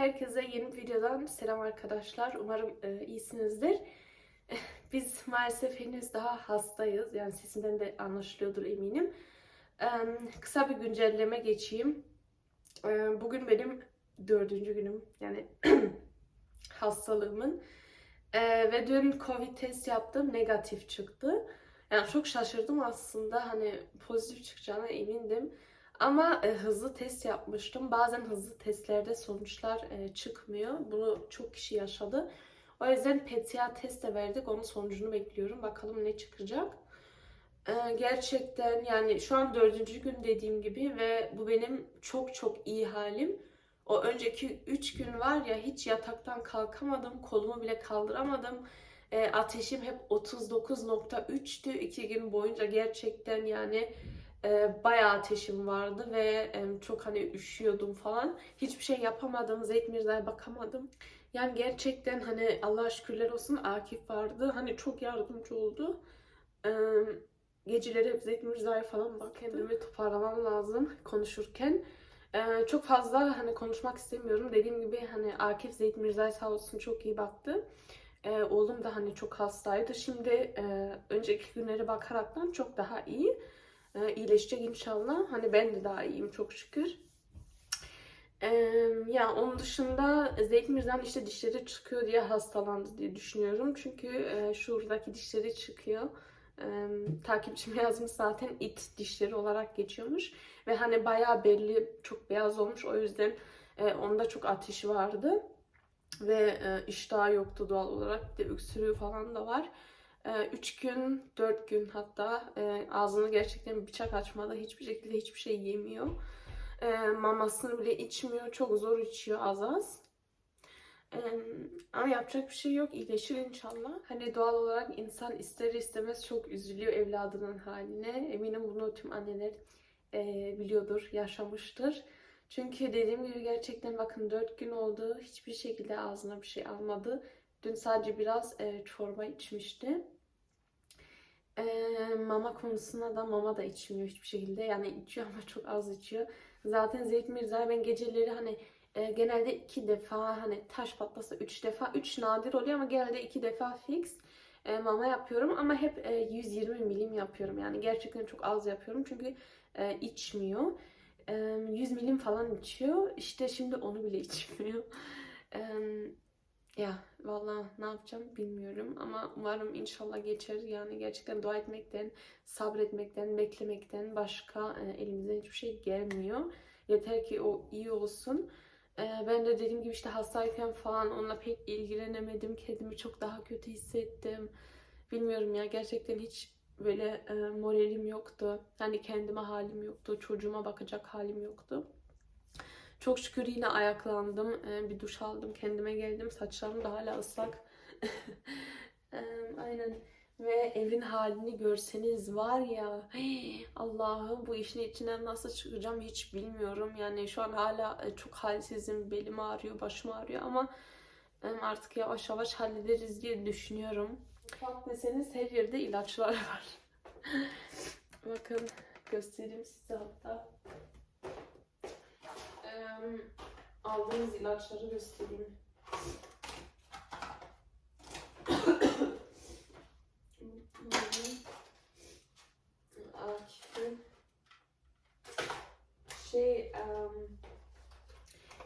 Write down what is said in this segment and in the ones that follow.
Herkese yeni bir videodan selam arkadaşlar. Umarım e, iyisinizdir. Biz maalesef henüz daha hastayız. Yani sesimden de anlaşılıyordur eminim. E, kısa bir güncelleme geçeyim. E, bugün benim dördüncü günüm. Yani hastalığımın. E, ve dün Covid test yaptım. Negatif çıktı. Yani çok şaşırdım aslında. Hani pozitif çıkacağına emindim. Ama e, hızlı test yapmıştım. Bazen hızlı testlerde sonuçlar e, çıkmıyor. Bunu çok kişi yaşadı. O yüzden PCA test de verdik. Onun sonucunu bekliyorum. Bakalım ne çıkacak. E, gerçekten yani şu an dördüncü gün dediğim gibi ve bu benim çok çok iyi halim. O önceki üç gün var ya hiç yataktan kalkamadım. Kolumu bile kaldıramadım. E, ateşim hep 39.3'tü iki gün boyunca gerçekten yani e, bayağı ateşim vardı ve e, çok hani üşüyordum falan. Hiçbir şey yapamadım. Mirza'ya bakamadım. Yani gerçekten hani Allah'a şükürler olsun Akif vardı. Hani çok yardımcı oldu. E, geceleri hep Mirza'ya falan bak kendimi toparlamam lazım konuşurken. E, çok fazla hani konuşmak istemiyorum. Dediğim gibi hani Akif Zeyt Mirza'ya sağ olsun çok iyi baktı. E, oğlum da hani çok hastaydı. Şimdi e, önceki günlere bakaraktan çok daha iyi e, iyileşecek inşallah. Hani ben de daha iyiyim çok şükür. E, ya onun dışında Zeyt Mirza'nın işte dişleri çıkıyor diye hastalandı diye düşünüyorum. Çünkü e, şuradaki dişleri çıkıyor. E, takipçim yazmış zaten it dişleri olarak geçiyormuş. Ve hani bayağı belli çok beyaz olmuş. O yüzden e, onda çok ateşi vardı. Ve e, iştahı yoktu doğal olarak. Bir de öksürüğü falan da var. 3 gün, 4 gün hatta e, ağzını gerçekten bıçak açmadı. Hiçbir şekilde hiçbir şey yemiyor. E, mamasını bile içmiyor. Çok zor içiyor az az. E, ama yapacak bir şey yok. İyileşir inşallah. Hani doğal olarak insan ister istemez çok üzülüyor evladının haline. Eminim bunu tüm anneler e, biliyordur, yaşamıştır. Çünkü dediğim gibi gerçekten bakın 4 gün oldu. Hiçbir şekilde ağzına bir şey almadı. Dün sadece biraz e, çorba içmişti. E, mama konusunda da mama da içmiyor hiçbir şekilde. Yani içiyor ama çok az içiyor. Zaten Zeyt Mirza'ya ben geceleri hani e, genelde iki defa hani taş patlasa üç defa. Üç nadir oluyor ama genelde iki defa fix e, mama yapıyorum. Ama hep e, 120 milim yapıyorum. Yani gerçekten çok az yapıyorum. Çünkü e, içmiyor. E, 100 milim falan içiyor. İşte şimdi onu bile içmiyor. Ya valla ne yapacağım bilmiyorum ama umarım inşallah geçer. Yani gerçekten dua etmekten, sabretmekten, beklemekten başka e, elimizden hiçbir şey gelmiyor. Yeter ki o iyi olsun. E, ben de dediğim gibi işte hastayken falan onunla pek ilgilenemedim. Kendimi çok daha kötü hissettim. Bilmiyorum ya gerçekten hiç böyle e, moralim yoktu. Yani kendime halim yoktu. Çocuğuma bakacak halim yoktu. Çok şükür yine ayaklandım. Ee, bir duş aldım. Kendime geldim. Saçlarım da hala ıslak. Ee, Aynen. Ve evin halini görseniz var ya Allah'ım bu işin içinden nasıl çıkacağım hiç bilmiyorum. Yani şu an hala e, çok halsizim. Belim ağrıyor, başım ağrıyor ama e, artık yavaş yavaş hallederiz diye düşünüyorum. Bak deseniz her yerde ilaçlar var. Bakın göstereyim size hatta aldığımız ilaçları göstereyim. Akif'in şey um,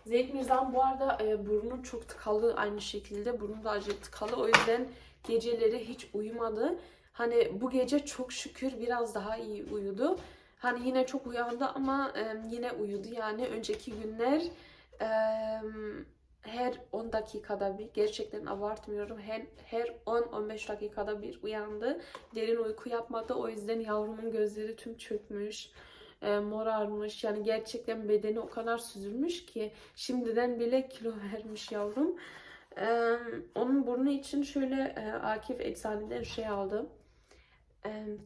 Zeyd Mirza'nın bu arada e, burnu çok tıkalı aynı şekilde. Burnu da acı tıkalı. O yüzden geceleri hiç uyumadı. Hani bu gece çok şükür biraz daha iyi uyudu. Hani yine çok uyandı ama e, yine uyudu yani. Önceki günler e, her 10 dakikada bir gerçekten abartmıyorum. Her, her 10-15 dakikada bir uyandı. Derin uyku yapmadı. O yüzden yavrumun gözleri tüm çökmüş. E, morarmış. Yani gerçekten bedeni o kadar süzülmüş ki şimdiden bile kilo vermiş yavrum. E, onun burnu için şöyle e, Akif eczaneden şey aldı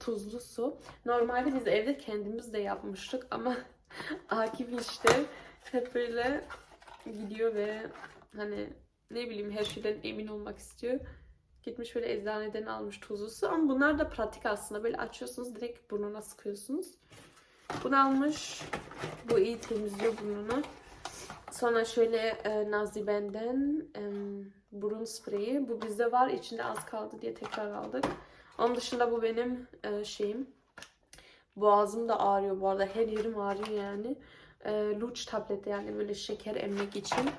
tuzlu su. Normalde biz evde kendimiz de yapmıştık ama Akif işte hep böyle gidiyor ve hani ne bileyim her şeyden emin olmak istiyor. Gitmiş böyle eczaneden almış tuzlu su ama bunlar da pratik aslında. Böyle açıyorsunuz direkt burnuna sıkıyorsunuz. Bunu almış. Bu iyi temizliyor burnunu. Sonra şöyle e, Naziben'den e, burun spreyi. Bu bizde var. İçinde az kaldı diye tekrar aldık. Onun dışında bu benim e, şeyim. Boğazım da ağrıyor bu arada. Her yerim ağrıyor yani. E, Luç tableti yani böyle şeker emmek için.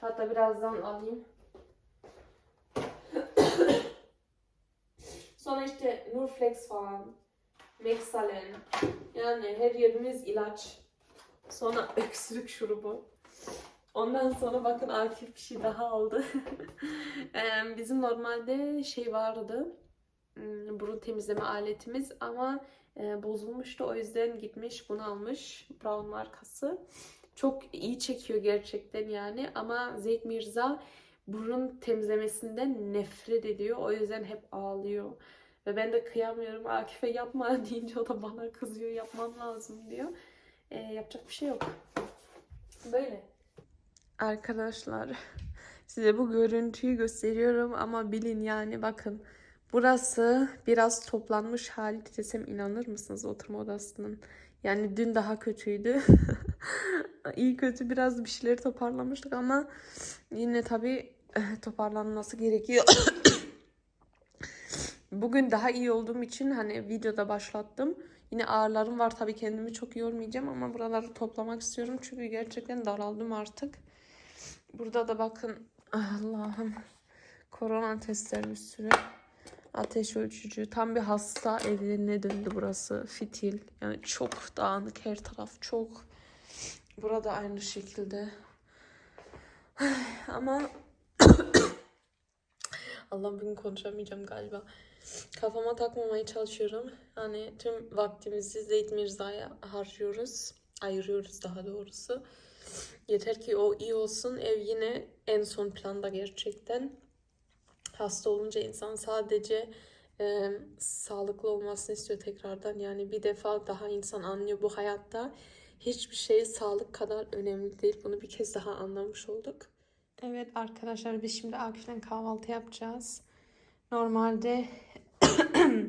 Hatta birazdan alayım. Sonra işte Nurflex falan. Mexalen. Yani her yerimiz ilaç. Sonra öksürük şurubu. Ondan sonra bakın Akif bir şey daha aldı. Eee, Bizim normalde şey vardı. hmm, Burun temizleme aletimiz ama e, bozulmuştu. O yüzden gitmiş bunu almış. Brown markası. Çok iyi çekiyor gerçekten yani. Ama Zeyt Mirza burun temizlemesinden nefret ediyor. O yüzden hep ağlıyor. Ve ben de kıyamıyorum. Akif'e yapma deyince o da bana kızıyor. Yapmam lazım diyor. E, yapacak bir şey yok. Böyle. Arkadaşlar size bu görüntüyü gösteriyorum ama bilin yani bakın. Burası biraz toplanmış hali desem inanır mısınız oturma odasının? Yani dün daha kötüydü. İyi kötü biraz bir şeyleri toparlamıştık ama yine tabii eh, toparlanması gerekiyor. Bugün daha iyi olduğum için hani videoda başlattım. Yine ağrılarım var tabii kendimi çok yormayacağım ama buraları toplamak istiyorum çünkü gerçekten daraldım artık. Burada da bakın Allah'ım korona testleri bir sürü. Ateş ölçücü. Tam bir hasta evine döndü burası. Fitil. Yani çok dağınık her taraf çok. Burada aynı şekilde. Ama Allah'ım bugün konuşamayacağım galiba. Kafama takmamaya çalışıyorum. Yani tüm vaktimizi Zeyt Mirza'ya harcıyoruz. Ayırıyoruz daha doğrusu. Yeter ki o iyi olsun. Ev yine en son planda gerçekten. Hasta olunca insan sadece e, sağlıklı olmasını istiyor tekrardan. Yani bir defa daha insan anlıyor bu hayatta hiçbir şey sağlık kadar önemli değil. Bunu bir kez daha anlamış olduk. Evet arkadaşlar biz şimdi Akif'le kahvaltı yapacağız. Normalde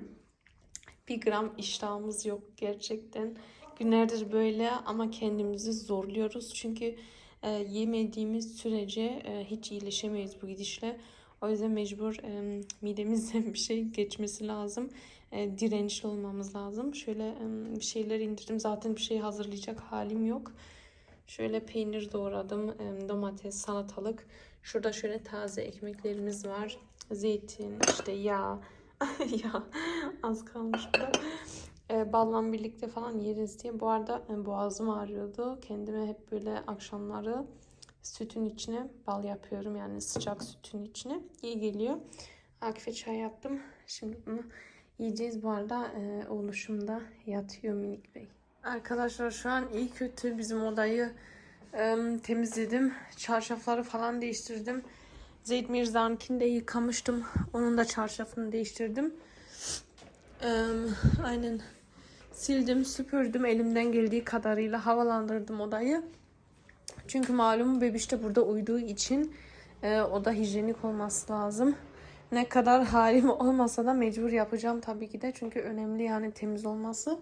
bir gram iştahımız yok gerçekten. Günlerdir böyle ama kendimizi zorluyoruz. Çünkü e, yemediğimiz sürece e, hiç iyileşemeyiz bu gidişle. O yüzden mecbur e, midemizden bir şey geçmesi lazım. E, dirençli olmamız lazım. Şöyle e, bir şeyler indirdim. Zaten bir şey hazırlayacak halim yok. Şöyle peynir doğradım. e, domates, salatalık. Şurada şöyle taze ekmeklerimiz var. Zeytin, işte yağ. ya az kalmış burada. E, balla birlikte falan yeriz diye. Bu arada e, boğazım ağrıyordu. Kendime hep böyle akşamları sütün içine bal yapıyorum. Yani sıcak sütün içine. İyi geliyor. Akif'e çay yaptım. Şimdi bunu yiyeceğiz. Bu arada e, oluşumda yatıyor minik bey. Arkadaşlar şu an iyi kötü bizim odayı e, temizledim. Çarşafları falan değiştirdim. Zeyd Mirza'nkini de yıkamıştım. Onun da çarşafını değiştirdim. E, aynen sildim, süpürdüm elimden geldiği kadarıyla havalandırdım odayı. Çünkü malum bebiş de burada uyuduğu için e, oda hijyenik olması lazım. Ne kadar halim olmasa da mecbur yapacağım tabii ki de. Çünkü önemli yani temiz olması.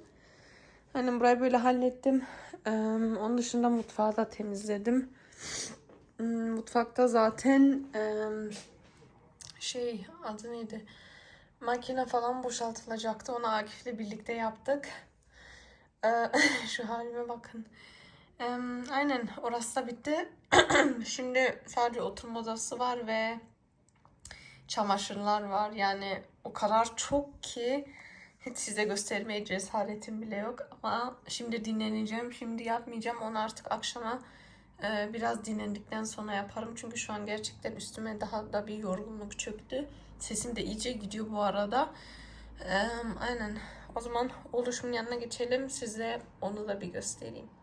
Hani burayı böyle hallettim. Ee, onun dışında mutfağı da temizledim. Hmm, Mutfakta zaten e, şey adı neydi? Makine falan boşaltılacaktı. Onu Akif'le birlikte yaptık. Ee, şu halime bakın. Aynen orası da bitti. Şimdi sadece oturma odası var ve çamaşırlar var. Yani o kadar çok ki hiç size göstermeye cesaretim bile yok. Ama şimdi dinleneceğim. Şimdi yapmayacağım. Onu artık akşama e, biraz dinlendikten sonra yaparım. Çünkü şu an gerçekten üstüme daha da bir yorgunluk çöktü. Sesim de iyice gidiyor bu arada. E, aynen. O zaman oluşumun yanına geçelim. Size onu da bir göstereyim.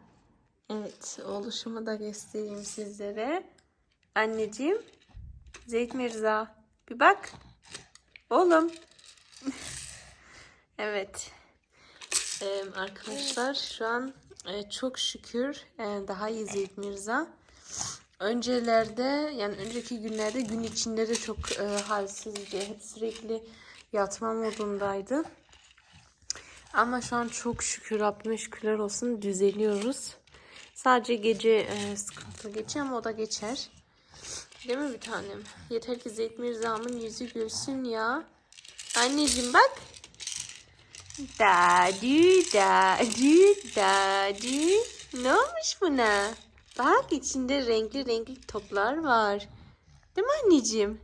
Evet, oluşumu da göstereyim sizlere. Anneciğim, Zeyt Mirza, bir bak. Oğlum. evet. Ee, arkadaşlar şu an e, çok şükür e, daha iyi Zeyt Mirza. Öncelerde yani önceki günlerde gün içinde de çok e, halsizdi. Hep sürekli yatma modundaydı. Ama şu an çok şükür Rabbime şükürler olsun düzeliyoruz. Sadece gece e, sıkıntı geçiyor ama o da geçer. Değil mi bir tanem? Yeter ki Zeyt Mirza'mın yüzü gülsün ya. Anneciğim bak. Dadü dadü dadü. Ne olmuş buna? Bak içinde renkli renkli toplar var. Değil mi anneciğim?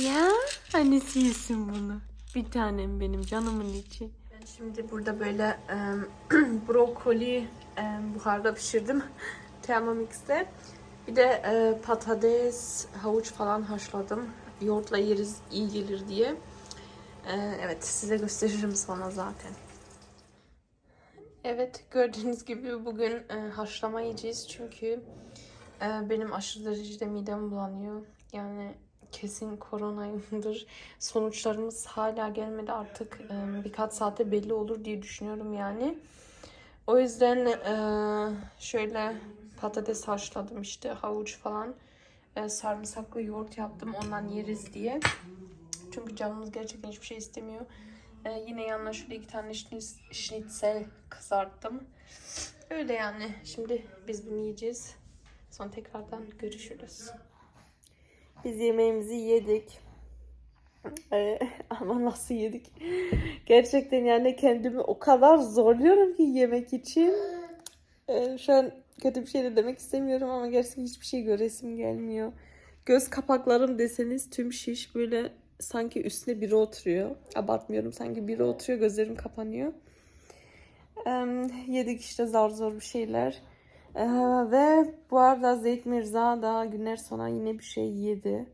Ya annesi yesin bunu. Bir tanem benim canımın içi. Şimdi burada böyle em, brokoli em, buharda pişirdim. Thermomix'te. Bir de e, patates, havuç falan haşladım. Yoğurtla yeriz iyi gelir diye. E, evet size gösteririm sonra zaten. Evet gördüğünüz gibi bugün e, haşlama yiyeceğiz çünkü e, benim aşırı derecede midem bulanıyor. Yani kesin koronayımdır. Sonuçlarımız hala gelmedi artık e, birkaç saate belli olur diye düşünüyorum yani. O yüzden e, şöyle patates haşladım işte havuç falan. E, sarımsaklı yoğurt yaptım ondan yeriz diye. Çünkü canımız gerçekten hiçbir şey istemiyor. E, yine yanına şöyle iki tane schnitzel kızarttım. Öyle yani. Şimdi biz bunu yiyeceğiz. Sonra tekrardan görüşürüz. Biz yemeğimizi yedik. Ee, ama nasıl yedik? Gerçekten yani kendimi o kadar zorluyorum ki yemek için. Ee, şu an kötü bir şey de demek istemiyorum ama gerçekten hiçbir şey göresim gelmiyor. Göz kapaklarım deseniz tüm şiş böyle sanki üstüne biri oturuyor. Abartmıyorum sanki biri oturuyor gözlerim kapanıyor. Ee, yedik işte zar zor bir şeyler. Ee, ve bu arada Zeyt Mirza da günler sonra yine bir şey yedi.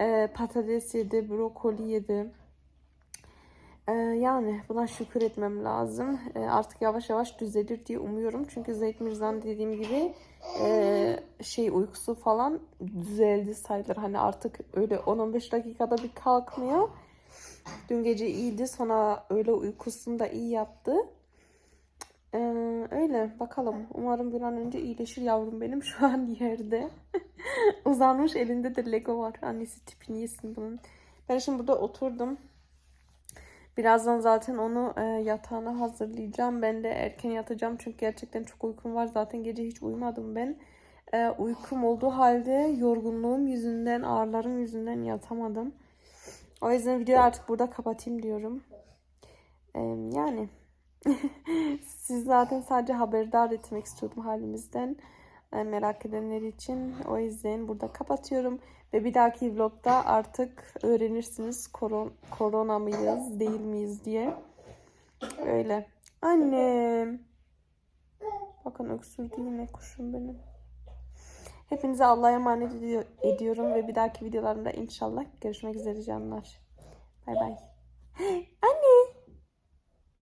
Ee, patates yedi, brokoli yedi. Ee, yani buna şükür etmem lazım. Ee, artık yavaş yavaş düzelir diye umuyorum. Çünkü Zeyt Mirza'nın dediğim gibi e, şey uykusu falan düzeldi sayılır. Hani artık öyle 10-15 dakikada bir kalkmıyor. Dün gece iyiydi. Sonra öyle uykusunu da iyi yaptı. Ee, öyle bakalım. Umarım bir an önce iyileşir yavrum benim şu an yerde. Uzanmış elinde de Lego var. Annesi tipini yesin bunun. Ben şimdi burada oturdum. Birazdan zaten onu e, yatağına hazırlayacağım. Ben de erken yatacağım çünkü gerçekten çok uykum var. Zaten gece hiç uyumadım ben. E, uykum olduğu halde yorgunluğum yüzünden, ağrılarım yüzünden yatamadım. O yüzden videoyu artık burada kapatayım diyorum. E, yani siz zaten sadece haberdar etmek istiyordum halimizden. E, merak edenler için. O yüzden burada kapatıyorum. Ve bir dahaki vlogda artık öğrenirsiniz koron korona mıyız değil miyiz diye. Öyle. Annem. Bakın öksürdü yine kuşum benim. Hepinize Allah'a emanet ediyor- ediyorum ve bir dahaki videolarımda inşallah görüşmek üzere canlar. Bay bay.